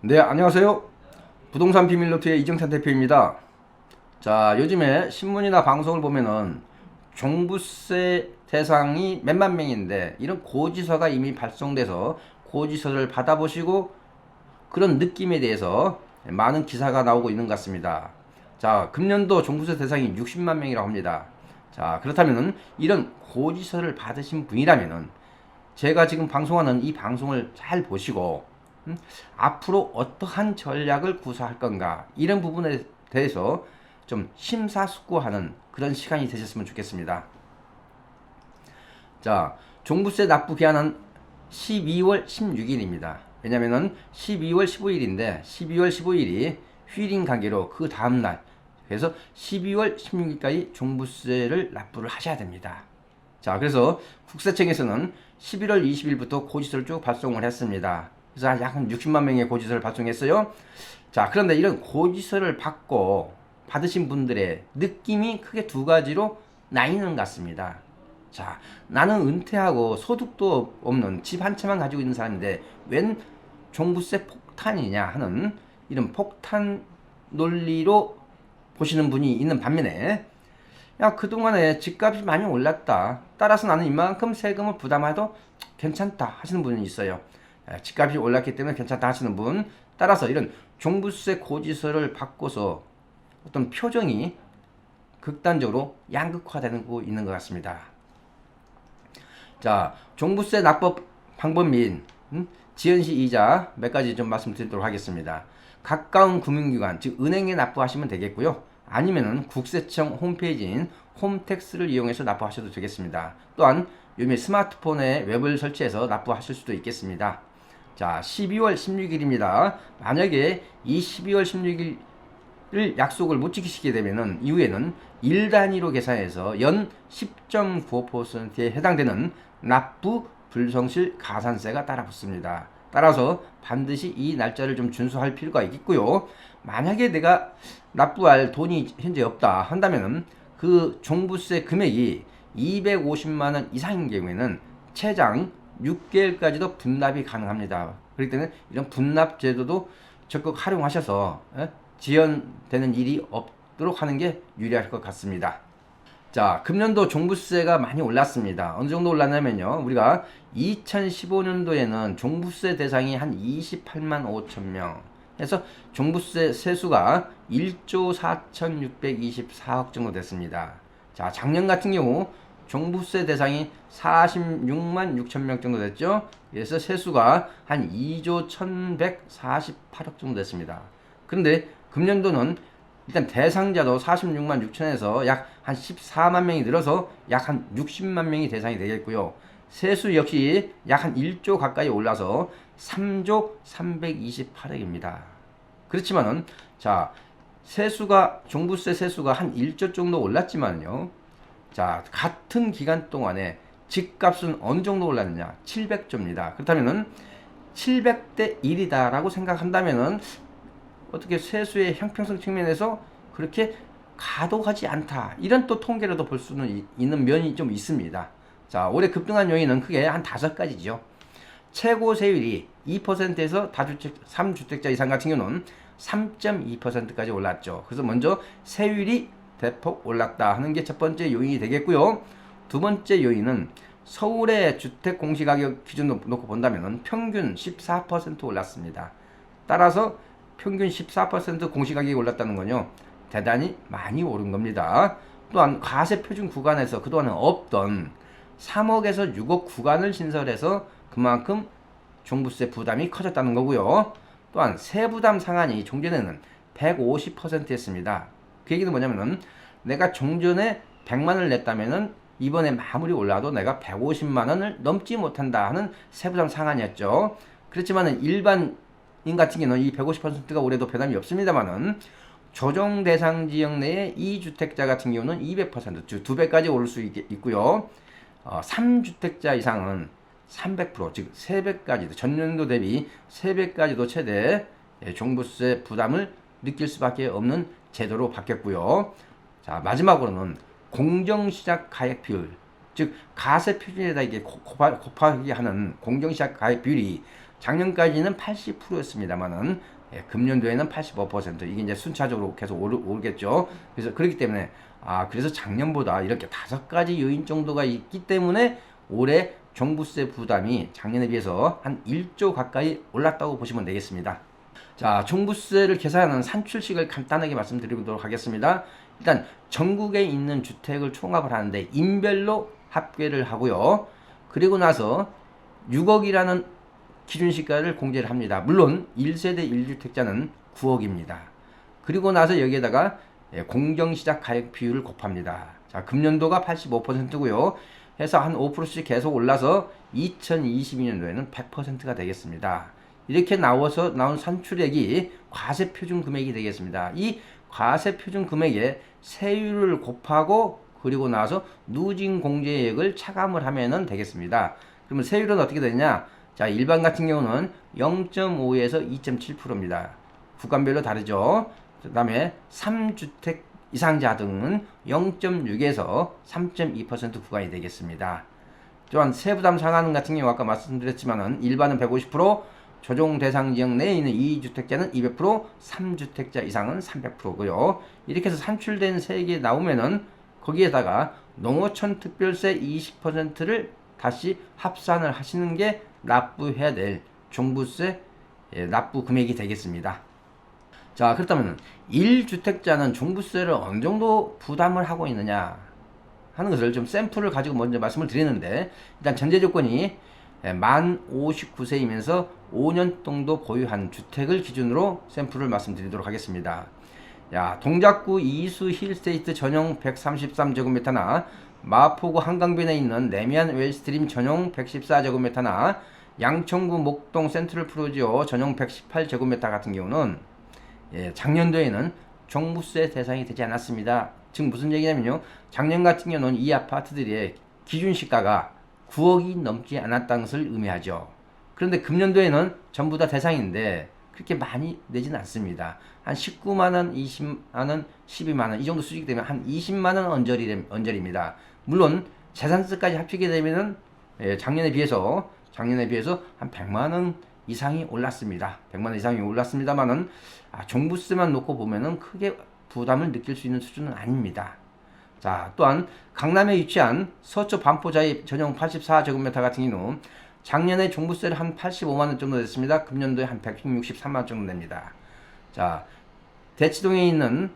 네, 안녕하세요. 부동산 비밀노트의 이정찬 대표입니다. 자, 요즘에 신문이나 방송을 보면은 종부세 대상이 몇만 명인데 이런 고지서가 이미 발송돼서 고지서를 받아보시고 그런 느낌에 대해서 많은 기사가 나오고 있는 것 같습니다. 자, 금년도 종부세 대상이 60만 명이라고 합니다. 자, 그렇다면은 이런 고지서를 받으신 분이라면은 제가 지금 방송하는 이 방송을 잘 보시고 음, 앞으로 어떠한 전략을 구사할 건가 이런 부분에 대해서 좀 심사숙고하는 그런 시간이 되셨으면 좋겠습니다. 자, 종부세 납부 기한은 12월 16일입니다. 왜냐면은 12월 15일인데 12월 15일이 휴일인 관계로 그 다음 날 그래서 12월 16일까지 종부세를 납부를 하셔야 됩니다. 자, 그래서 국세청에서는 11월 20일부터 고지서를 쭉 발송을 했습니다. 그래서 약 한 60만 명의 고지서를 발송했어요. 자, 그런데 이런 고지서를 받고 받으신 분들의 느낌이 크게 두 가지로 나뉘는 것 같습니다. 자, 나는 은퇴하고 소득도 없는 집 한 채만 가지고 있는 사람인데 웬 종부세 폭탄이냐 하는 이런 폭탄 논리로 보시는 분이 있는 반면에 야 그동안에 집값이 많이 올랐다 따라서 나는 이만큼 세금을 부담해도 괜찮다 하시는 분이 있어요 에, 집값이 올랐기 때문에 괜찮다 하시는 분 따라서 이런 종부세 고지서를 바꿔서 어떤 표정이 극단적으로 양극화되는 거 있는 것 같습니다 자 종부세 납법 방법 및 음, 지연시 이자 몇 가지 좀 말씀드리도록 하겠습니다 가까운 금융기관 즉 은행에 납부하시면 되겠고요 아니면은 국세청 홈페이지인 홈택스를 이용해서 납부하셔도 되겠습니다. 또한 요즘에 스마트폰에 웹을 설치해서 납부하실 수도 있겠습니다. 자, 12월 16일입니다. 만약에 이 12월 16일 약속을 못 지키시게 되면은 이후에는 1 단위로 계산해서 연 10.95%에 해당되는 납부 불성실 가산세가 따라붙습니다. 따라서 반드시 이 날짜를 좀 준수할 필요가 있겠고요. 만약에 내가 납부할 돈이 현재 없다 한다면은 그 종부세 금액이 250만 원 이상인 경우에는 최장 6개월까지도 분납이 가능합니다. 그렇기 때문에 이런 분납 제도도 적극 활용하셔서 예? 지연되는 일이 없도록 하는 게 유리할 것 같습니다. 자, 금년도 종부세가 많이 올랐습니다. 어느 정도 올랐냐면요. 우리가 2015년도에는 종부세 대상이 한 28만 5천 명. 해서 종부세 세수가 1조 4,624억 정도 됐습니다. 자, 작년 같은 경우 종부세 대상이 46만 6천 명 정도 됐죠. 그래서 세수가 한 2조 1,148억 정도 됐습니다. 그런데 금년도는 일단 대상자도 46만 6천에서 약 한 14만 명이 늘어서 약 한 60만 명이 대상이 되겠고요. 세수 역시 약 한 1조 가까이 올라서 3조 328억입니다. 그렇지만은 자 세수가 종부세 세수가 한 1조 정도 올랐지만요. 자 같은 기간 동안에 집값은 어느 정도 올랐느냐? 700조입니다. 그렇다면은 700대 1이다라고 생각한다면은 어떻게 세수의 형평성 측면에서 그렇게 가독하지 않다. 이런 또 통계로도 볼 수는 이- 있는 면이 좀 있습니다. 자, 올해 급등한 요인은 크게 한 다섯 가지죠. 최고 세율이 2%에서 다주택, 3주택자 이상 같은 경우는 3.2%까지 올랐죠. 그래서 먼저 세율이 대폭 올랐다 하는 게 첫 번째 요인이 되겠고요. 두 번째 요인은 서울의 주택 공시가격 기준 놓고 본다면 평균 14% 올랐습니다. 따라서 평균 14% 공시가격이 올랐다는 건요. 대단히 많이 오른 겁니다. 또한 과세 표준 구간에서 그동안은 없던 3억에서 6억 구간을 신설해서 그만큼 종부세 부담이 커졌다는 거고요. 또한 세부담 상한이 종전에는 150%였습니다. 그 얘기는 뭐냐면은 내가 종전에 100만 원을 냈다면은 이번에 마무리 올라도 내가 150만 원을 넘지 못한다 하는 세부담 상한이었죠. 그렇지만은 일반인 같은 경우는 이 150%가 올해도 배담이 없습니다만은 조정 대상 지역 내의 2주택자 같은 경우는 200%, 즉 2배까지 오를 수 있, 있고요. 어, 3주택자 이상은 300%, 즉 3배까지도 전년도 대비 3배까지도 최대 예, 종부세 부담을 느낄 수밖에 없는 제도로 바뀌었고요. 자 마지막으로는 공정시작 가액 비율, 즉 가세 표준에다 이게 곱하, 곱하기 하는 공정시작 가액 비율이 작년까지는 80%였습니다만은 예, 금년도에는 85% 이게 이제 순차적으로 계속 오르, 오르겠죠. 그래서 그렇기 때문에 아 그래서 작년보다 이렇게 다섯 가지 요인 정도가 있기 때문에 올해 종부세 부담이 작년에 비해서 한 1조 가까이 올랐다고 보시면 되겠습니다. 자, 종부세를 계산하는 산출식을 간단하게 말씀드리도록 하겠습니다. 일단 전국에 있는 주택을 총합을 하는데 인별로 합계를 하고요. 그리고 나서 6억이라는 기준 시가를 공제를 합니다. 물론 1세대 1주택자는 9억입니다. 그리고 나서 여기에다가 예, 공정시작 가액 비율을 곱합니다. 자, 금년도가 85%고요. 해서 한 5%씩 계속 올라서 2022년도에는 100%가 되겠습니다. 이렇게 나와서 나온 산출액이 과세 표준 금액이 되겠습니다. 이 과세 표준 금액에 세율을 곱하고 그리고 나서 누진 공제액을 차감을 하면은 되겠습니다. 그러면 세율은 어떻게 되냐? 자, 일반 같은 경우는 0.5에서 2.7%입니다. 구간별로 다르죠. 그 다음에 3주택 이상자 등은 0.6에서 3.2% 구간이 되겠습니다. 또한 세부담 상한은 같은 경우 아까 말씀드렸지만은 일반은 150%, 조정 대상 지역 내에 있는 2주택자는 200%, 3주택자 이상은 300%고요. 이렇게 해서 산출된 세액이 나오면은 거기에다가 농어촌 특별세 20%를 다시 합산을 하시는 게 납부해야 될 종부세 예, 납부 금액이 되겠습니다. 자, 그렇다면 1주택자는 종부세를 어느 정도 부담을 하고 있느냐 하는 것을 좀 샘플을 가지고 먼저 말씀을 드리는데 일단 전제 조건이 예, 만 59세이면서 5년 정도 보유한 주택을 기준으로 샘플을 말씀드리도록 하겠습니다. 야, 동작구 이수 힐스테이트 전용 133제곱미터나 마포구 한강변에 있는 레미안 웰스트림 전용 114제곱미터나 양천구 목동 센트럴 프로지오 전용 118제곱미터 같은 경우는 예, 작년도에는 종부세 대상이 되지 않았습니다. 지금 무슨 얘기냐면요. 작년 같은 경우는 이 아파트들의 기준 시가가 9억이 넘지 않았다는 것을 의미하죠. 그런데 금년도에는 전부 다 대상인데 그렇게 많이 내지는 않습니다. 한 19만 원, 20만 원, 12만 원 이 정도 수익이 되면 한 20만 원 언저리 언저리입니다. 물론 재산세까지 합치게 되면은 예, 작년에 비해서 작년에 비해서 한 100만 원 이상이 올랐습니다. 100만 원 이상이 올랐습니다만은 아, 종부세만 놓고 보면은 크게 부담을 느낄 수 있는 수준은 아닙니다. 자, 또한 강남에 위치한 서초 반포자입 전용 84제곱미터 같은 경우 작년에 종부세를 한 85만 원 정도 됐습니다. 금년도에 한 163만 원 정도 됩니다. 자, 대치동에 있는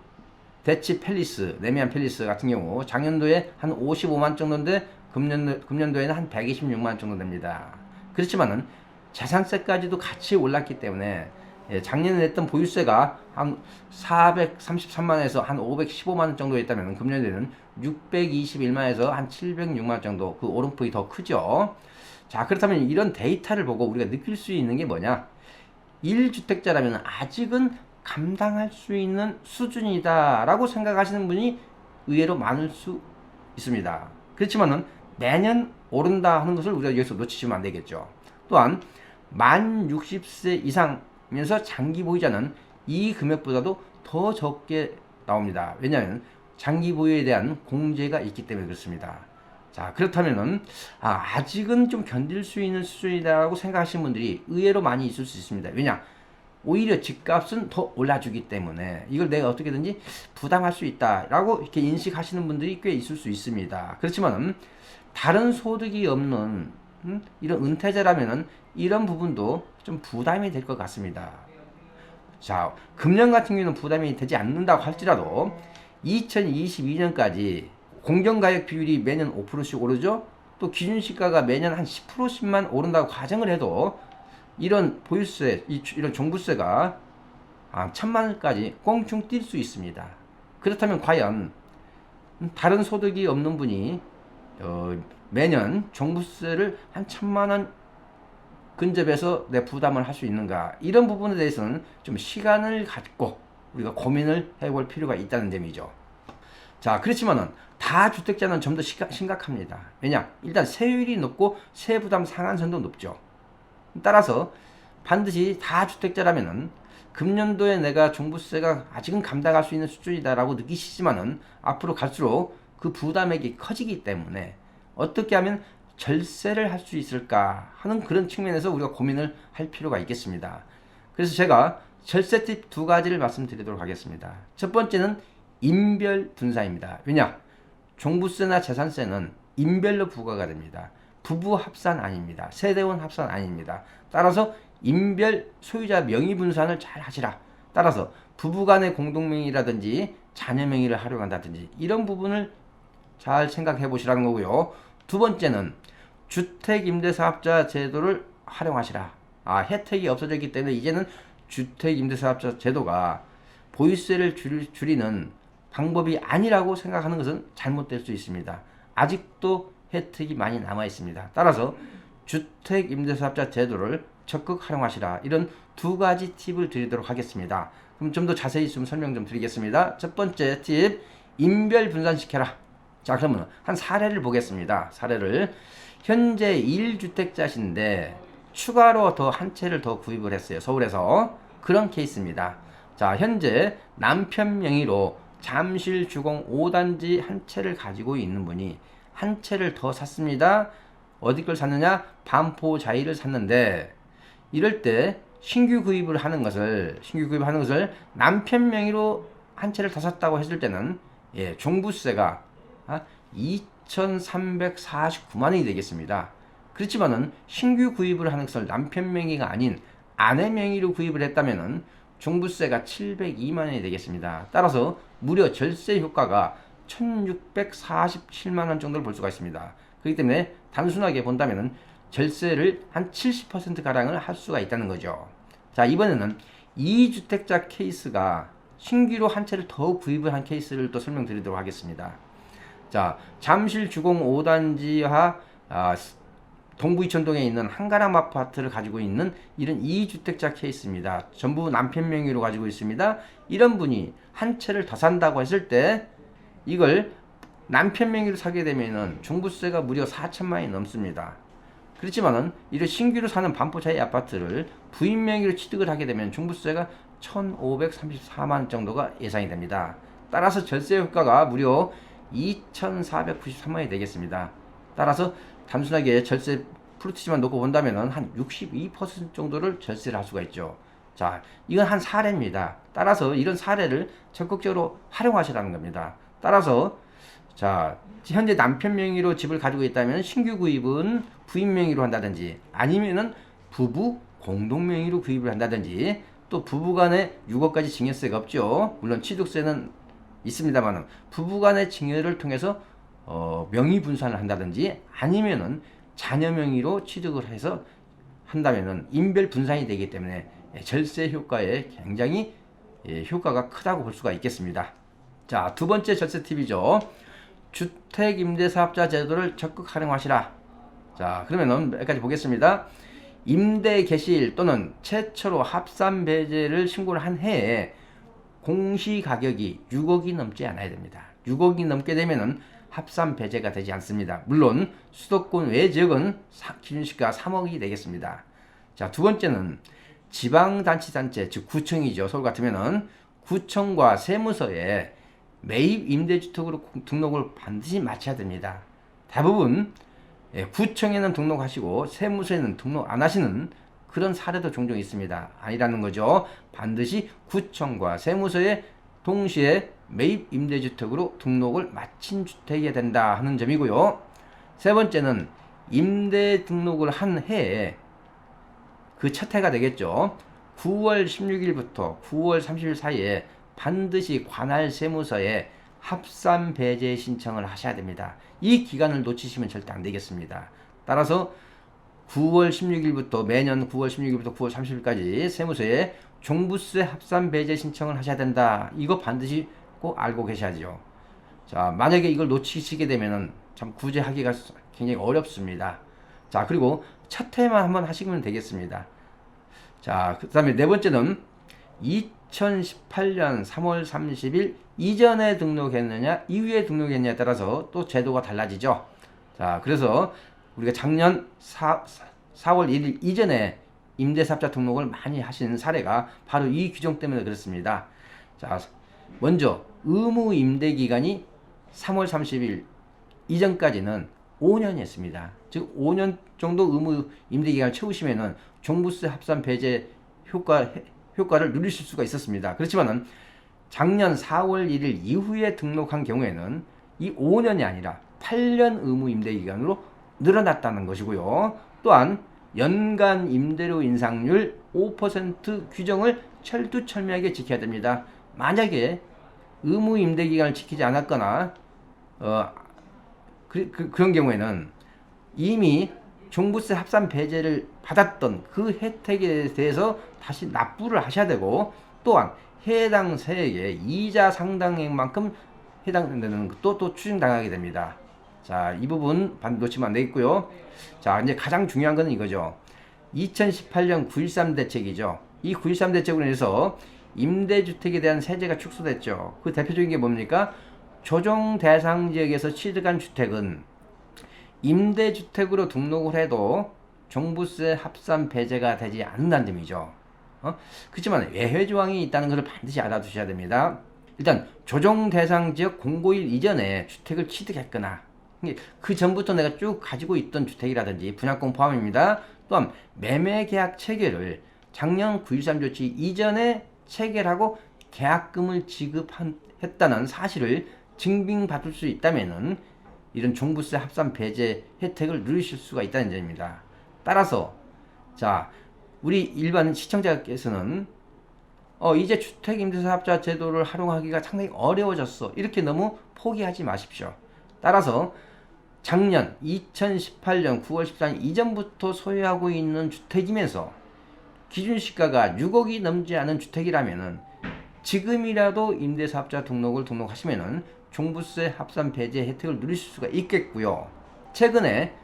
대치 팰리스, 레미안 팰리스 같은 경우 작년도에 한 55만 정도인데 금년도, 금년도에는 한 126만 원 정도 됩니다. 그렇지만은 재산세까지도 같이 올랐기 때문에 예, 작년에 냈던 보유세가 한 433만에서 한 515만 원 정도 있다면 금년에는 621만에서 한 706만 원 정도 그 오름폭이 더 크죠. 자 그렇다면 이런 데이터를 보고 우리가 느낄 수 있는 게 뭐냐? 1주택자라면 아직은 감당할 수 있는 수준이다 라고 생각하시는 분이 의외로 많을 수 있습니다. 그렇지만은 매년 오른다 하는 것을 우리가 여기서 놓치시면 안 되겠죠. 또한 만 60세 이상 면서 장기 보유자는 이 금액보다도 더 적게 나옵니다. 왜냐하면 장기 보유에 대한 공제가 있기 때문에 그렇습니다. 자 그렇다면은 아, 아직은 좀 견딜 수 있는 수준이다라고 생각하시는 분들이 의외로 많이 있을 수 있습니다. 왜냐 오히려 집값은 더 올라주기 때문에 이걸 내가 어떻게든지 부담할 수 있다라고 이렇게 인식하시는 분들이 꽤 있을 수 있습니다. 그렇지만 다른 소득이 없는 음? 이런 은퇴자라면은 이런 부분도 좀 부담이 될 것 같습니다. 자, 금년 같은 경우는 부담이 되지 않는다고 할지라도 2022년까지 공정가격 비율이 매년 5%씩 오르죠? 또 기준시가가 매년 한 10%씩만 오른다고 가정을 해도 이런 보유세, 이런 종부세가 한 천만 원까지 꽁충 뛸 수 있습니다. 그렇다면 과연 다른 소득이 없는 분이 어, 매년 종부세를 한 천만 원 근접해서 내 부담을 할 수 있는가 이런 부분에 대해서는 좀 시간을 갖고 우리가 고민을 해볼 필요가 있다는 점이죠. 자 그렇지만은 다주택자는 좀 더 심각합니다. 왜냐 일단 세율이 높고 세부담 상한선도 높죠. 따라서 반드시 다주택자라면은 금년도에 내가 종부세가 아직은 감당할 수 있는 수준이다라고 느끼시지만은 앞으로 갈수록 그 부담액이 커지기 때문에 어떻게 하면 절세를 할 수 있을까 하는 그런 측면에서 우리가 고민을 할 필요가 있겠습니다. 그래서 제가 절세 팁 두 가지를 말씀드리도록 하겠습니다. 첫 번째는 인별 분산입니다. 왜냐? 종부세나 재산세는 인별로 부과가 됩니다. 부부 합산 아닙니다. 세대원 합산 아닙니다. 따라서 인별 소유자 명의 분산을 잘 하시라. 따라서 부부 간의 공동명의라든지 자녀 명의를 활용한다든지 이런 부분을 잘 생각해 보시라는 거고요. 두 번째는 주택임대사업자 제도를 활용하시라. 아, 혜택이 없어졌기 때문에 이제는 주택임대사업자 제도가 보유세를 줄, 줄이는 방법이 아니라고 생각하는 것은 잘못될 수 있습니다. 아직도 혜택이 많이 남아 있습니다. 따라서 주택임대사업자 제도를 적극 활용하시라. 이런 두 가지 팁을 드리도록 하겠습니다. 그럼 좀 더 자세히 좀 설명 좀 드리겠습니다. 첫 번째 팁, 인별 분산시켜라. 자, 그러면 한 사례를 보겠습니다. 사례를. 현재 1주택자신데 추가로 더 한 채를 더 구입을 했어요. 서울에서. 그런 케이스입니다. 자, 현재 남편 명의로 잠실 주공 5단지 한 채를 가지고 있는 분이 한 채를 더 샀습니다. 어디 걸 샀느냐? 반포 자이를 샀는데 이럴 때 신규 구입을 하는 것을 신규 구입을 하는 것을 남편 명의로 한 채를 더 샀다고 했을 때는 예, 종부세가 아, 2,349만 원이 되겠습니다. 그렇지만은 신규 구입을 하는 것을 남편 명의가 아닌 아내 명의로 구입을 했다면은 종부세가 702만 원이 되겠습니다. 따라서 무려 절세 효과가 1,647만 원 정도를 볼 수가 있습니다. 그렇기 때문에 단순하게 본다면은 절세를 한 70% 가량을 할 수가 있다는 거죠. 자, 이번에는 2주택자 케이스가 신규로 한 채를 더 구입을 한 케이스를 또 설명드리도록 하겠습니다. 자, 잠실 주공 5단지와 아, 동부 이천동에 있는 한가람 아파트를 가지고 있는 이런 2주택자 케이스입니다. 전부 남편 명의로 가지고 있습니다. 이런 분이 한 채를 더 산다고 했을 때 이걸 남편 명의로 사게 되면은 종부세가 무려 4천만 원이 넘습니다. 그렇지만은 이를 신규로 사는 반포차의 아파트를 부인 명의로 취득을 하게 되면 종부세가 1,534만 원 정도가 예상이 됩니다. 따라서 절세 효과가 무려 2,493만 원이 되겠습니다. 따라서 단순하게 절세 프루트지만 놓고 본다면은 한62% 정도를 절세를 할 수가 있죠. 자, 이건 한 사례입니다. 따라서 이런 사례를 적극적으로 활용하시라는 겁니다. 따라서 자, 현재 남편 명의로 집을 가지고 있다면 신규 구입은 부인 명의로 한다든지 아니면은 부부 공동 명의로 구입을 한다든지 또 부부 간에 6억까지 증여세가 없죠. 물론 취득세는 있습니다만 부부 간의 증여를 통해서 어, 명의 분산을 한다든지 아니면은 자녀 명의로 취득을 해서 한다면은 인별 분산이 되기 때문에 절세 효과에 굉장히 예, 효과가 크다고 볼 수가 있겠습니다. 자, 두 번째 절세 팁이죠. 주택 임대 사업자 제도를 적극 활용하시라. 자, 그러면은 몇 가지 보겠습니다. 임대 개시일 또는 최초로 합산 배제를 신고를 한 해에 공시 가격이 6억이 넘지 않아야 됩니다. 6억이 넘게 되면은 합산 배제가 되지 않습니다. 물론 수도권 외 지역은 기준시가 3억이 되겠습니다. 자, 두 번째는 지방자치단체, 즉 구청이죠. 서울 같으면은 구청과 세무서에 매입 임대주택으로 등록을 반드시 마쳐야 됩니다. 대부분 예, 구청에는 등록하시고 세무서에는 등록 안 하시는 그런 사례도 종종 있습니다. 아니라는 거죠. 반드시 구청과 세무서에 동시에 매입 임대주택으로 등록을 마친 주택이 된다 하는 점이고요. 세 번째는 임대 등록을 한 해에 그 첫 해가 되겠죠. 9월 16일부터 9월 30일 사이에 반드시 관할 세무서에 합산 배제 신청을 하셔야 됩니다. 이 기간을 놓치시면 절대 안 되겠습니다. 따라서 9월 16일부터 매년 9월 16일부터 9월 30일까지 세무서에 종부세 합산 배제 신청을 하셔야 된다. 이거 반드시 꼭 알고 계셔야죠. 자, 만약에 이걸 놓치시게 되면은 참 구제하기가 굉장히 어렵습니다. 자, 그리고 첫 해만 한번 하시면 되겠습니다. 자, 그 다음에 네 번째는 2018년 3월 30일 이전에 등록했느냐, 이후에 등록했느냐에 따라서 또 제도가 달라지죠. 자, 그래서 우리가 작년 4, 4월 1일 이전에 임대사업자 등록을 많이 하시는 사례가 바로 이 규정 때문에 그렇습니다. 자, 먼저 의무 임대 기간이 3월 30일 이전까지는 5년이었습니다. 즉 5년 정도 의무 임대 기간을 채우시면은 종부세 합산 배제 효과 효과를 누리실 수가 있었습니다. 그렇지만은 작년 4월 1일 이후에 등록한 경우에는 이 5년이 아니라 8년 의무 임대 기간으로 늘어났다는 것이고요. 또한 연간 임대료 인상률 5% 규정을 철두철미하게 지켜야 됩니다. 만약에 의무 임대 기간을 지키지 않았거나 어, 그, 그, 그런 경우에는 이미 종부세 합산 배제를 받았던 그 혜택에 대해서 다시 납부를 하셔야 되고 또한 해당 세액의 이자 상당액만큼 해당되는 것도 또 추징당하게 됩니다. 자, 이 부분 반 놓치면 안 되겠고요. 자, 이제 가장 중요한 것은 이거죠. 2018년 9.13 대책이죠. 이 9.13 대책으로 인해서 임대주택에 대한 세제가 축소됐죠. 그 대표적인 게 뭡니까? 조정 대상 지역에서 취득한 주택은 임대주택으로 등록을 해도 종부세 합산 배제가 되지 않는다는 점이죠. 어? 그렇지만 외회 조항이 있다는 것을 반드시 알아두셔야 됩니다. 일단 조정 대상 지역 공고일 이전에 주택을 취득했거나 그 전부터 내가 쭉 가지고 있던 주택이라든지 분양권 포함입니다. 또한 매매 계약 체결을 작년 9.13 조치 이전에 체결하고 계약금을 지급했다는 사실을 증빙받을 수 있다면은 이런 종부세 합산 배제 혜택을 누리실 수가 있다는 점입니다. 따라서 자 우리 일반 시청자께서는 어 이제 주택임대사업자 제도를 활용하기가 상당히 어려워졌어 이렇게 너무 포기하지 마십시오. 따라서 작년 2018년 9월 14일 이전부터 소유하고 있는 주택이면서 기준시가가 6억이 넘지 않은 주택이라면은 지금이라도 임대사업자 등록을 등록하시면은 종부세 합산 배제 혜택을 누리실 수가 있겠고요. 최근에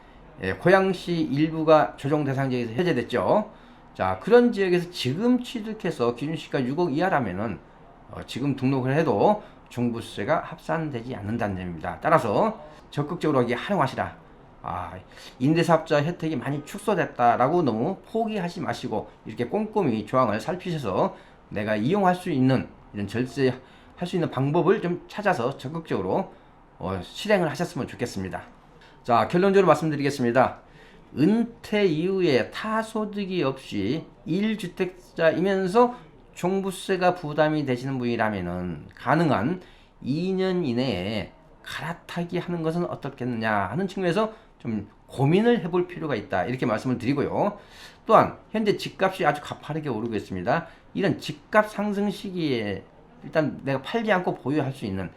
예, 고양시 일부가 조정 대상 지역에서 해제됐죠. 자, 그런 지역에서 지금 취득해서 기준시가 6억 이하라면은 어, 지금 등록을 해도 종부세가 합산되지 않는다는 점입니다. 따라서 적극적으로 활용하시라. 아, 임대사업자 혜택이 많이 축소됐다라고 너무 포기하지 마시고 이렇게 꼼꼼히 조항을 살피셔서 내가 이용할 수 있는 이런 절세 할수 있는 방법을 좀 찾아서 적극적으로 어, 실행을 하셨으면 좋겠습니다. 자, 결론적으로 말씀드리겠습니다. 은퇴 이후에 타소득이 없이 1주택자이면서 종부세가 부담이 되시는 분이라면 가능한 2년 이내에 갈아타기 하는 것은 어떻겠느냐 하는 측면에서 좀 고민을 해볼 필요가 있다 이렇게 말씀을 드리고요. 또한 현재 집값이 아주 가파르게 오르고 있습니다. 이런 집값 상승 시기에 일단 내가 팔지 않고 보유할 수 있는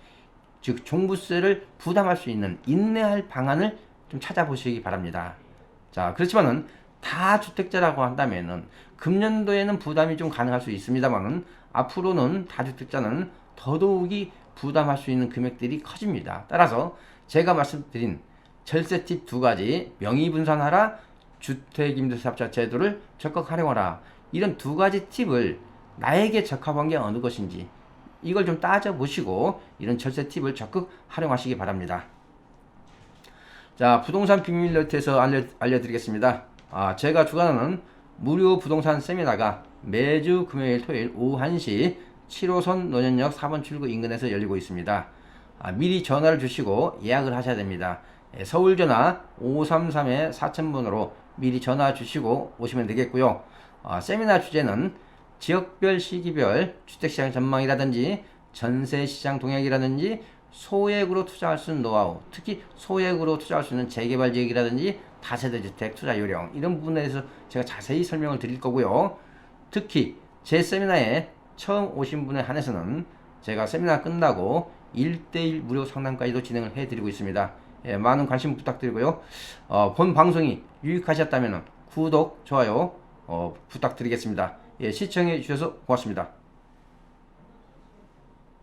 즉 종부세를 부담할 수 있는 인내할 방안을 좀 찾아보시기 바랍니다. 자 그렇지만은 다 주택자라고 한다면은 금년도에는 부담이 좀 가능할 수 있습니다만은 앞으로는 다주택자는 더더욱이 부담할 수 있는 금액들이 커집니다. 따라서 제가 말씀드린 절세 팁 두 가지 명의 분산하라 주택임대사업자 제도를 적극 활용하라 이런 두 가지 팁을 나에게 적합한 게 어느 것인지 이걸 좀 따져보시고 이런 절세 팁을 적극 활용하시기 바랍니다. 자, 부동산 비밀 노트에서 알려, 알려드리겠습니다. 아, 제가 주관하는 무료 부동산 세미나가 매주 금요일 토요일 오후 1시 7호선 노년역 4번 출구 인근에서 열리고 있습니다. 아, 미리 전화를 주시고 예약을 하셔야 됩니다. 예, 서울 전화 533에 4000번으로 미리 전화 주시고 오시면 되겠고요. 아, 세미나 주제는 지역별 시기별 주택시장 전망이라든지 전세시장 동향이라든지 소액으로 투자할 수 있는 노하우, 특히 소액으로 투자할 수 있는 재개발 지역이라든지 다세대 주택 투자 요령 이런 부분에 대해서 제가 자세히 설명을 드릴 거고요. 특히 제 세미나에 처음 오신 분에 한해서는 제가 세미나 끝나고 1대1 무료 상담까지도 진행을 해드리고 있습니다. 예, 많은 관심 부탁드리고요. 어, 본 방송이 유익하셨다면 구독, 좋아요 어, 부탁드리겠습니다. 예, 시청해 주셔서 고맙습니다.